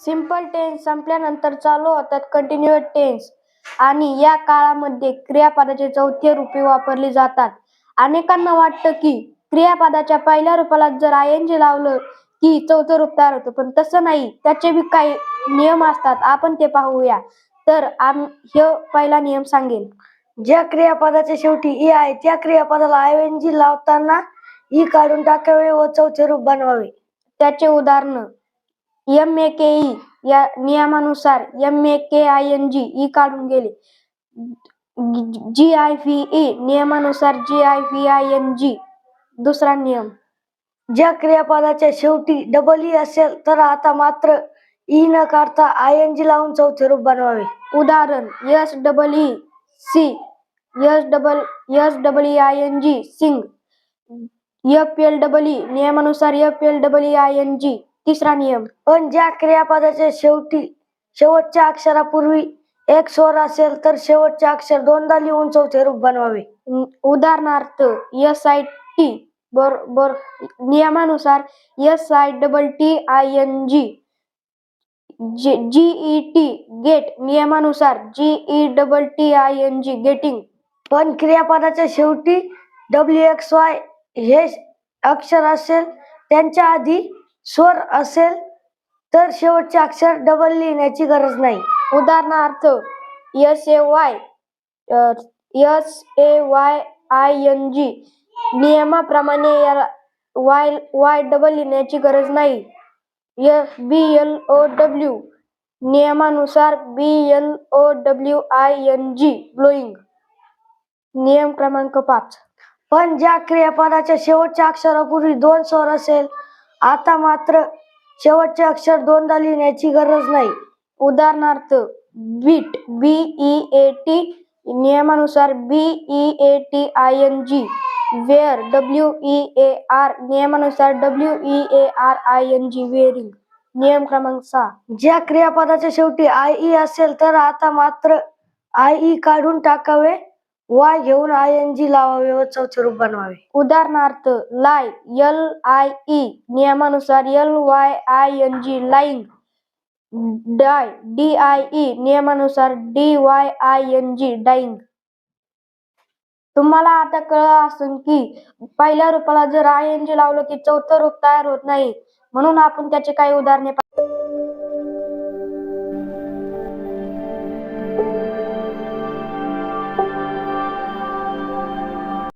Simple tense संपल्यानंतर चालू होतात कंटिन्युअस टेन्स आणि या काळामध्ये क्रियापदाचे चौथे रूपे वापरली जातात. अनेकांना वाटतं की क्रियापदाच्या पहिल्या रूपाला जर आय एन जी लावलं की चौथं रूप तयार होतं. पण तसं नाही. त्याचे बी काही नियम असतात. आपण ते पाहूया. तर आम हे पहिला नियम सांगेल ज्या क्रियापदाच्या शेवटी ई आहे त्या क्रियापदाला आय एन जी लावताना ई काढून टाकावे व चौथे रूप बनवावे. त्याचे उदाहरण. एम ए के ई या नियमानुसार M A K I N G E काढून गेले. जी आय व्ही ई नियमानुसार G I V I N G दुसरा नियम. ज्या क्रियापदाच्या शेवटी डबल ई असेल तर आता मात्र ई न काढता आय एन जी लावून चौथे रूप बनवावे. उदाहरण S double E see S double S double E I N G seeing. F L double E नियमानुसार F L double E I N G तिसरा नियम. पण ज्या क्रियापदाच्या शेवटी शेवटच्या अक्षरापूर्वी एक स्वर असेल तर शेवटचे अक्षर दोनदा लिहून चौथे रूप बनवावे. न- उदाहरणार्थ एस आय टी बरोबर नियमानुसार S I double T I N G G E T get नियमानुसार G E double T I N G getting पण क्रियापदाच्या शेवटी डब्ल्यू एक्स वाय हे अक्षर असेल त्यांच्या आधी स्वर असेल तर शेवटचे अक्षर डबल लिहिण्याची गरज नाही. उदाहरणार्थ S A Y S A Y I N G नियमाप्रमाणे याला वाय वाय डबल लिहिण्याची गरज नाही. S B L O W नियमानुसार B L O W I N G blowing नियम क्रमांक पाच. पण ज्या क्रियापदाच्या शेवटच्या अक्षरापूर्वी दोन स्वर असेल आता मात्र शेवटचे अक्षर दोनदा लिहिण्याची गरज नाही. उदाहरणार्थ beat B E A T नियमानुसार B E A T I N G wear W E A R नियमानुसार W E A R I N G wearing नियम क्रमांक सहा. ज्या क्रियापदाच्या शेवटी आय ई असेल तर आता मात्र आय ई काढून टाकावे. वाय घेऊन आय एन जी लावावे व चौथे रूप बनवावे. उदाहरणार्थ लाय एल आय ई नियमानुसार L Y I N G lying die D I E नियमानुसार D Y I N G dying. तुम्हाला आता कळलं असून की पहिल्या रूपाला जर आय एन जी लावलं की चौथं रूप तयार होत नाही म्हणून आपण त्याचे काही उदाहरणे